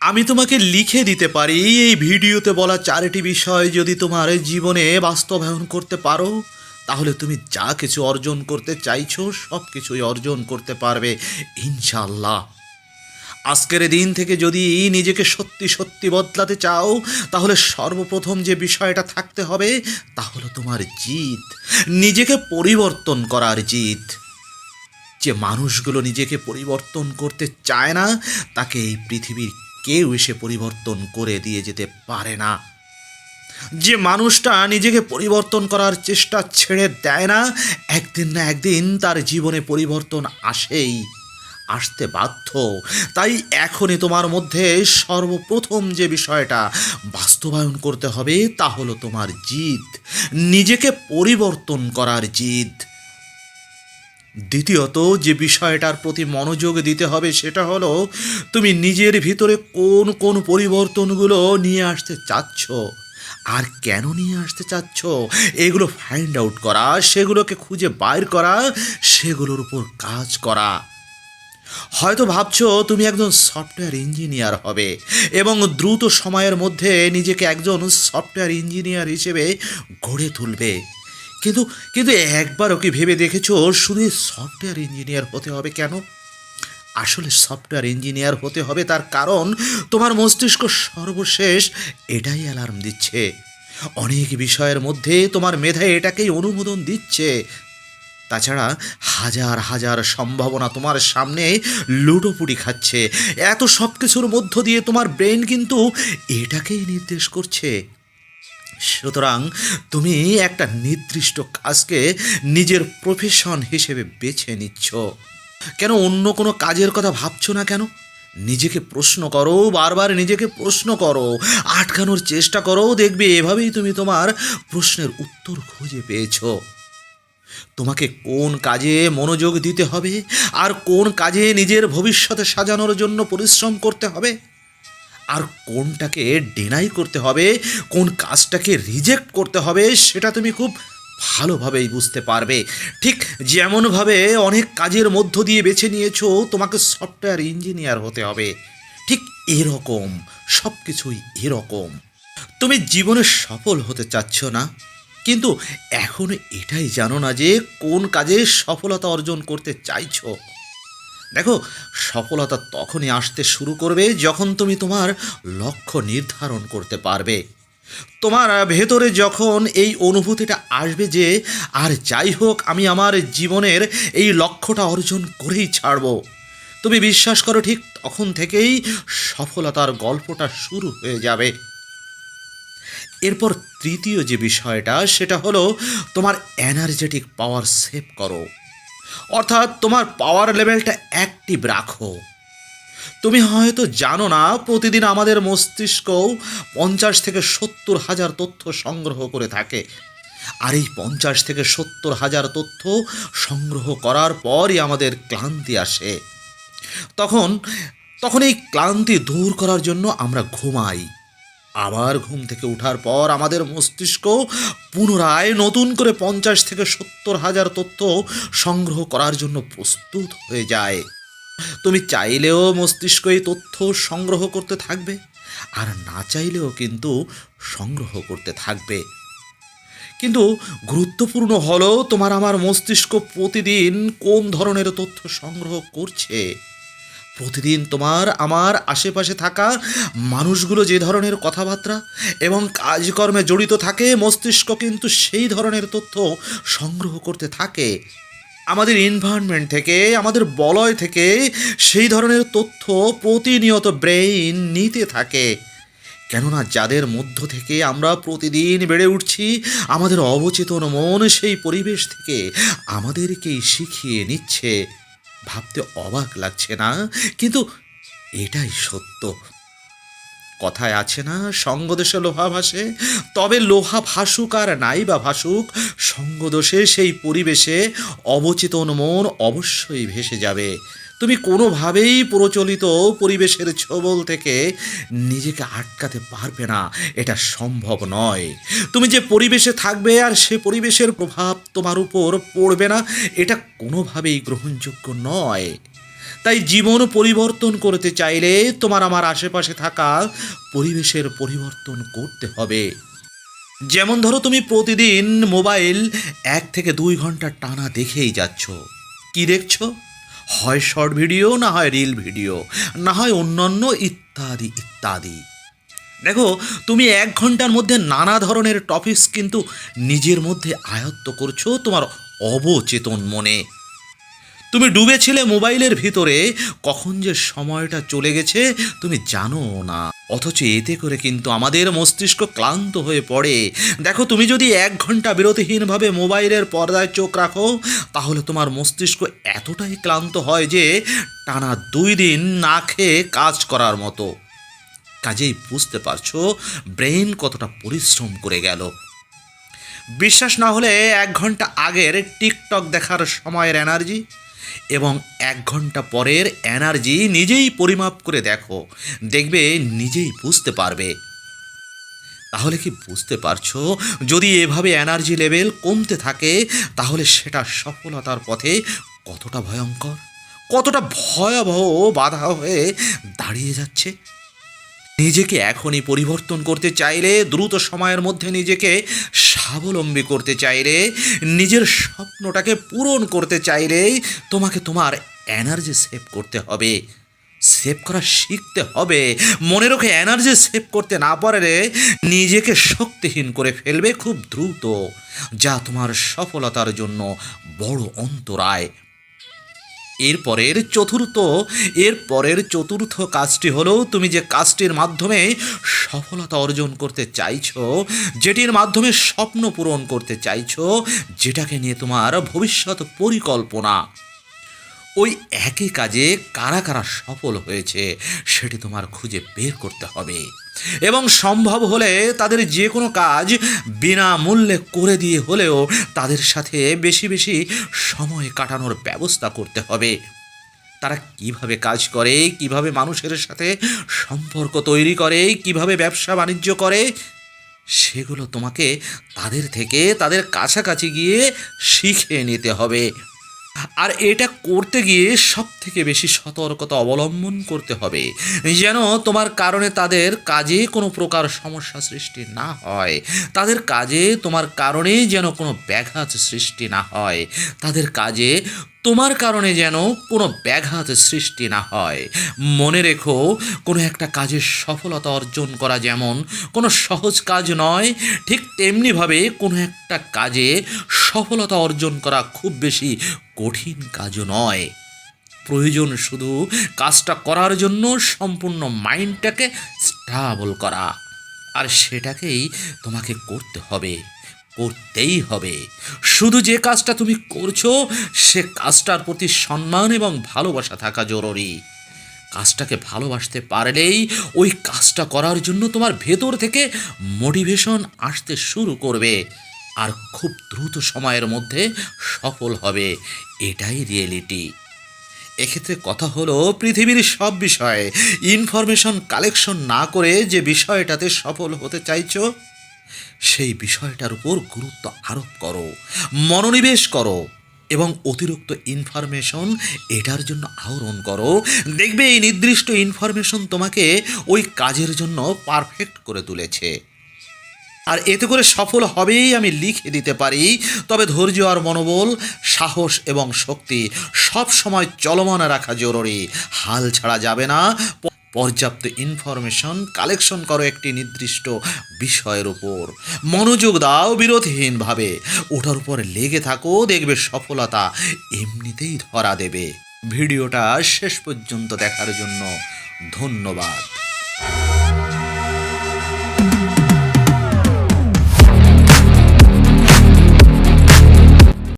আমি তোমাকে লিখে দিতে পারি, এই ভিডিওতে বলা চারটি বিষয় যদি তোমার জীবনে বাস্তবায়ন করতে পারো, তাহলে তুমি যা কিছু অর্জন করতে চাইছো, সব কিছুই অর্জন করতে পারবে ইনশাল্লাহ আজকের দিন থেকে যদি নিজেকে সত্যি সত্যি বদলাতে চাও, তাহলে সর্বপ্রথম যে বিষয়টা থাকতে হবে, তা হলো তোমার জিত নিজেকে পরিবর্তন করার জিত যে মানুষগুলো নিজেকে পরিবর্তন করতে চায় না, তাকে এই পৃথিবীর কেউ এসে পরিবর্তন করে দিয়ে যেতে পারে না। যে মানুষটা নিজেকে পরিবর্তন করার চেষ্টা ছেড়ে দেয় না, একদিন না একদিন তার জীবনে পরিবর্তন আসেই, আসতে বাধ্য। তাই এখনই তোমার মধ্যে সর্বপ্রথম যে বিষয়টা বাস্তবায়ন করতে হবে তা হলো তোমার জিদ। নিজেকে পরিবর্তন করার জিদ। দ্বিতীয়ত যে বিষয়টার প্রতি মনোযোগ দিতে হবে সেটা হলো, তুমি নিজের ভিতরে কোন কোন পরিবর্তনগুলো নিয়ে আসতে চাচ্ছ? আর কেন নিয়ে আসতে চাচ্ছ? এগুলো ফাইন্ড আউট করা, সেগুলোকে খুঁজে বাইর করা, সেগুলোর উপর কাজ করা। হয়তো ভাবছ তুমি একজন সফটওয়্যার ইঞ্জিনিয়ার হবে এবং দ্রুত সময়ের মধ্যে নিজেকে একজন সফটওয়্যার ইঞ্জিনিয়ার হিসেবে গড়ে তুলবে। কিন্তু কিন্তু একবারও কি ভেবে দেখেছ শুধু সফটওয়্যার ইঞ্জিনিয়ার হতে হবে কেন? আসলে সফটওয়্যার ইঞ্জিনিয়ার হতে হবে তার কারণ তোমার মস্তিষ্ক সর্বশেষ এটাই অ্যালার্ম দিচ্ছে। অনেক বিষয়ের মধ্যে তোমার মেধায় এটাকেই অনুমোদন দিচ্ছে। তাছাড়া হাজার হাজার সম্ভাবনা তোমার সামনে লুটোপুটি খাচ্ছে। এত সব কিছুর মধ্য দিয়ে তোমার ব্রেন কিন্তু এটাকেই নির্দেশ করছে। সুতরাং তুমি একটা নির্দিষ্ট কাজকে নিজের প্রফেশন হিসেবে বেছে নিচ্ছ। কেন অন্য কোনো কাজের কথা ভাবছ না কেন? নিজেকে প্রশ্ন করো, বারবার নিজেকে প্রশ্ন করো, আটকানোর চেষ্টা করো, দেখবে এভাবেই তুমি তোমার প্রশ্নের উত্তর খুঁজে পেয়েছ। তোমাকে কোন কাজে মনোযোগ দিতে হবে? আর কোন কাজে নিজের ভবিষ্যতে সাজানোর জন্য পরিশ্রম করতে হবে? আর কোনটাকে ডেনাই করতে হবে, কোন কাজটাকে রিজেক্ট করতে হবে, সেটা তুমি খুব ভালোভাবেই বুঝতে পারবে। ঠিক যেমনভাবে অনেক কাজের মধ্য দিয়ে বেছে নিয়েছো, তোমাকে সফটওয়্যার ইঞ্জিনিয়ার হতে হবে। ঠিক এরকম সব কিছুই এরকম। তুমি জীবনে সফল হতে চাচ্ছ না, কিন্তু এখন এটাই জানো না যে কোন কাজে সফলতা অর্জন করতে চাইছো। দেখো, সফলতা তখনই আসতে শুরু করবে যখন তুমি তোমার লক্ষ্য নির্ধারণ করতে পারবে। তোমার ভেতরে যখন এই অনুভূতিটা আসবে যে, আর যাই হোক, আমি আমার জীবনের এই লক্ষ্যটা অর্জন করেই ছাড়ব। তুমি বিশ্বাস করো, ঠিক তখন থেকেই সফলতার গল্পটা শুরু হয়ে যাবে। এরপর তৃতীয় যে বিষয়টা, সেটা হলো তোমার এনার্জেটিক পাওয়ার সেভ করো। অর্থাৎ তোমার পাওয়ার লেভেলটা অ্যাক্টিভ রাখো। তুমি হয়তো জানো না, প্রতিদিন আমাদের মস্তিষ্ক পঞ্চাশ থেকে সত্তর হাজার তথ্য সংগ্রহ করে থাকে। আর এই পঞ্চাশ থেকে সত্তর হাজার তথ্য সংগ্রহ করার পরই আমাদের ক্লান্তি আসে। তখন তখন এই ক্লান্তি দূর করার জন্য আমরা ঘুমাই। আবার ঘুম থেকে ওঠার পর আমাদের মস্তিষ্ক পুনরায় নতুন করে পঞ্চাশ থেকে সত্তর হাজার তথ্য সংগ্রহ করার জন্য প্রস্তুত হয়ে যায়। তুমি চাইলেও মস্তিষ্ক এই তথ্য সংগ্রহ করতে থাকবে, আর না চাইলেও কিন্তু সংগ্রহ করতে থাকবে। কিন্তু গুরুত্বপূর্ণ হলো, তোমার আমার মস্তিষ্ক প্রতিদিন কোন ধরনের তথ্য সংগ্রহ করছে? প্রতিদিন তোমার, আমার আশেপাশে থাকা মানুষগুলো যে ধরনের কথাবার্তা এবং কাজকর্মে জড়িত থাকে, মস্তিষ্ক কিন্তু সেই ধরনের তথ্য সংগ্রহ করতে থাকে। আমাদের এনভায়রনমেন্ট থেকে, আমাদের বলয় থেকে সেই ধরনের তথ্য প্রতিনিয়ত ব্রেইন নিতে থাকে। কেননা যাদের মধ্য থেকে আমরা প্রতিদিন বেড়ে উঠছি, আমাদের অবচেতন মন সেই পরিবেশ থেকে আমাদেরকেই শিখিয়ে নিচ্ছে। ভাবতে অবাক লাগছে না? কিন্তু এটাই সত্য। কথায় আছে না, সঙ্গদোষে লোহা ভাসে, তবে লোহা ভাসুক আর নাই বা ভাসুক, সঙ্গদোষে সেই পরিবেশে অবচেতন মন অবশ্যই ভেসে যাবে। তুমি কোনোভাবেই প্রচলিত পরিবেশের ছবল থেকে নিজেকে আটকাতে পারবে না, এটা সম্ভব নয়। তুমি যে পরিবেশে থাকবে আর সে পরিবেশের প্রভাব তোমার উপর পড়বে না, এটা কোনোভাবেই গ্রহণযোগ্য নয়। তাই জীবন পরিবর্তন করতে চাইলে তোমার আমার আশেপাশে থাকা পরিবেশের পরিবর্তন করতে হবে। যেমন ধরো তুমি প্রতিদিন মোবাইল এক থেকে দুই ঘণ্টা টানা দেখেই যাচ্ছ। কি দেখছ? হয় শর্ট ভিডিও, না হয় রিল ভিডিও, না হয় অন্যান্য ইত্যাদি ইত্যাদি। দেখো, তুমি এক ঘণ্টার মধ্যে নানা ধরনের টপিকস কিন্তু নিজের মধ্যে আয়ত্ত করছ তোমার অবচেতন মনে। তুমি ডুবেছিলে মোবাইলের ভিতরে, কখন যে সময়টা চলে গেছে তুমি জানো না। অথচ এতে করে কিন্তু আমাদের মস্তিষ্ক ক্লান্ত হয়ে পড়ে। দেখো, তুমি যদি এক ঘণ্টা বিরতিহীনভাবে মোবাইলের পর্দায় চোখ রাখো, তাহলে তোমার মস্তিষ্ক এতটাই ক্লান্ত হয় যে টানা দুই দিন না খেয়ে কাজ করার মতো। কাজেই বুঝতে পারছ ব্রেন কতটা পরিশ্রম করে গেল। বিশ্বাস না হলে এক ঘণ্টা আগের টিকটক দেখার সময়ের এনার্জি এবং এক ঘণ্টা পরের এনার্জি নিজেই পরিমাপ করে দেখো। দেখবে নিজেই বুঝতে পারবে। তাহলে কি বুঝতে পারছ? যদি এভাবে এনার্জি লেভেল কমতে থাকে, তাহলে সেটা সফলতার পথে কতটা ভয়ঙ্কর? কতটা ভয়াবহ বাধা হয়ে দাঁড়িয়ে যাচ্ছে? নিজেকে এখনই পরিবর্তন করতে চাইলে, দ্রুত সময়ের মধ্যে নিজেকে স্বাবলম্বী করতে চাইলে, নিজের স্বপ্নটাকে পূরণ করতে চাইলে তোমাকে তোমার এনার্জি সেভ করতে হবে। সেভ করা শিখতে হবে। মনে রেখে এনার্জি সেভ করতে না পারলে নিজেকে শক্তিহীন করে ফেলবে খুব দ্রুত, যা তোমার সফলতার জন্য বড় অন্তরায়। এরপরের চতুর্থ, এর পরের চতুর্থ কাজটি হলো তুমি যে কাজটির মাধ্যমে সফলতা অর্জন করতে চাইছো, যেটির মাধ্যমে স্বপ্ন পূরণ করতে চাইছো, যেটাকে নিয়ে তোমার ভবিষ্যৎ পরিকল্পনা। ওই একই কাজে কারা কারা সফল হয়েছে, সেটি তোমার খুঁজে বের করতে হবে। এবং সম্ভব হলে তাদের যে কোনো কাজ বিনামূল্যে করে দিয়ে হলেও তাদের সাথে বেশি বেশি সময় কাটানোর ব্যবস্থা করতে হবে। তারা কীভাবে কাজ করে, কীভাবে মানুষের সাথে সম্পর্ক তৈরি করে, কীভাবে ব্যবসা বাণিজ্য করে, সেগুলো তোমাকে তাদের থেকে, তাদের কাছাকাছি গিয়ে শিখে নিতে হবে। আর এটা করতে গিয়ে সব থেকে বেশি সতর্কতা অবলম্বন করতে হবে। যেন তোমার কারণে তাদের কাজে কোনো প্রকার সমস্যা সৃষ্টি না হয়। তাদের কাজে, তোমার কারণে যেন কোনো ব্যাঘাত সৃষ্টি না হয়। তাদের কাজে, তোমার কারণে যেন কোনো ব্যাঘাত সৃষ্টি না হয়। মনে রেখো, কোনো একটা কাজের সফলতা অর্জন করা যেমন কোনো সহজ কাজ নয়, ঠিক তেমনিভাবে কোনো একটা কাজে সফলতা অর্জন করা খুব বেশি কঠিন কাজও নয়। প্রয়োজন শুধু কাজটা করার জন্য সম্পূর্ণ মাইন্ডটাকে স্টাবল করা। আর সেটাকেই তোমাকে করতে হবে, করতেই হবে। শুধু যে কাজটা তুমি করছ, সে কাজটার প্রতি সম্মান এবং ভালোবাসা থাকা জরুরি। কাজটাকে ভালোবাসতে পারলেই ওই কাজটা করার জন্য তোমার ভেতর থেকে মোটিভেশন আসতে শুরু করবে। আর খুব দ্রুত সময়ের মধ্যে সফল হবে। এটাই রিয়েলিটি এক্ষেত্রে কথা হলো পৃথিবীর সব বিষয়ে। ইনফরমেশন কালেকশন না করে যে বিষয়টাতে সফল হতে চাইছো, সেই বিষয়টার উপর গুরুত্ব আরোপ করো, মনোনিবেশ করো এবং অতিরিক্ত ইনফরমেশন এটার জন্য আহরণ করো। দেখবে এই নির্দিষ্ট ইনফরমেশন তোমাকে ওই কাজের জন্য পারফেক্ট করে তুলেছে। আর এতে করে সফল হবেই আমি লিখে দিতে পারি। তবে ধৈর্য আর মনোবল, সাহস এবং শক্তি সব সময় চলমান রাখা জরুরি। হাল ছাড়া যাবে না। পর্যাপ্ত ইনফরমেশন কালেকশন করো একটি নির্দিষ্ট বিষয়ের উপর। মনোযোগ দাও বিরোধহীনভাবে। ওটার উপর লেগে থাকো, দেখবে সফলতা এমনিতেই ধরা দেবে। ভিডিওটা শেষ পর্যন্ত দেখার জন্য ধন্যবাদ।